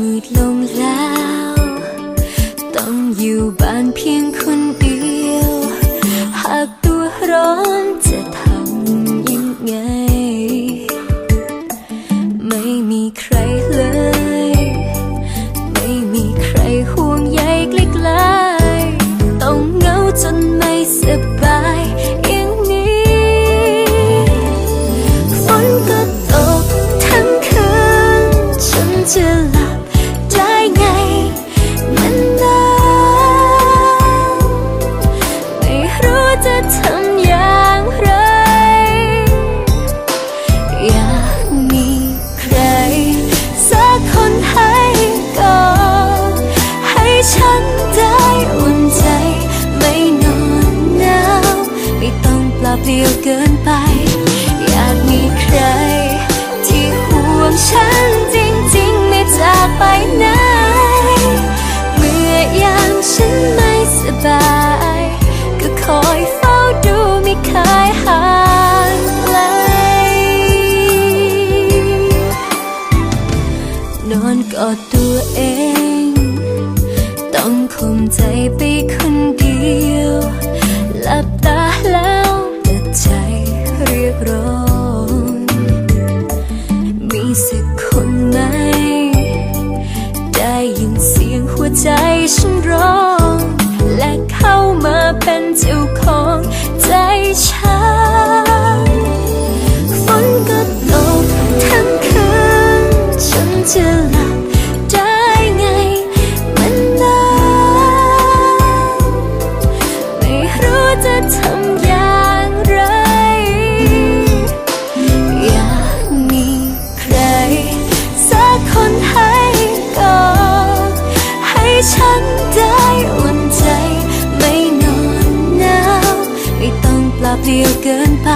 มืดลงแล้ว ต้องอยู่บ้านเพียงคนเดียว หากตัวร้อน เปล่าเปลี่ยวเกินไป อยากมีใคร ที่ห่วงฉันจริงๆ ไม่จากไปไหน เมื่อยามฉันไม่สบาย ก็คอยเฝ้าดูไม่เคยห่างไกล นอนกอดตัวเอง ต้องข่มใจไปค สักคนไหม ได้ยินเสียงหัวใจฉันร้อง และเข้ามาเป็นเจ้าของใจฉันฝนก็ตกทั้งคืนฉันจะหลั ให้ฉันได้อุ่นใจ ไม่นอนหนาวไม่ต้องปรับเดี่ยวเกินไป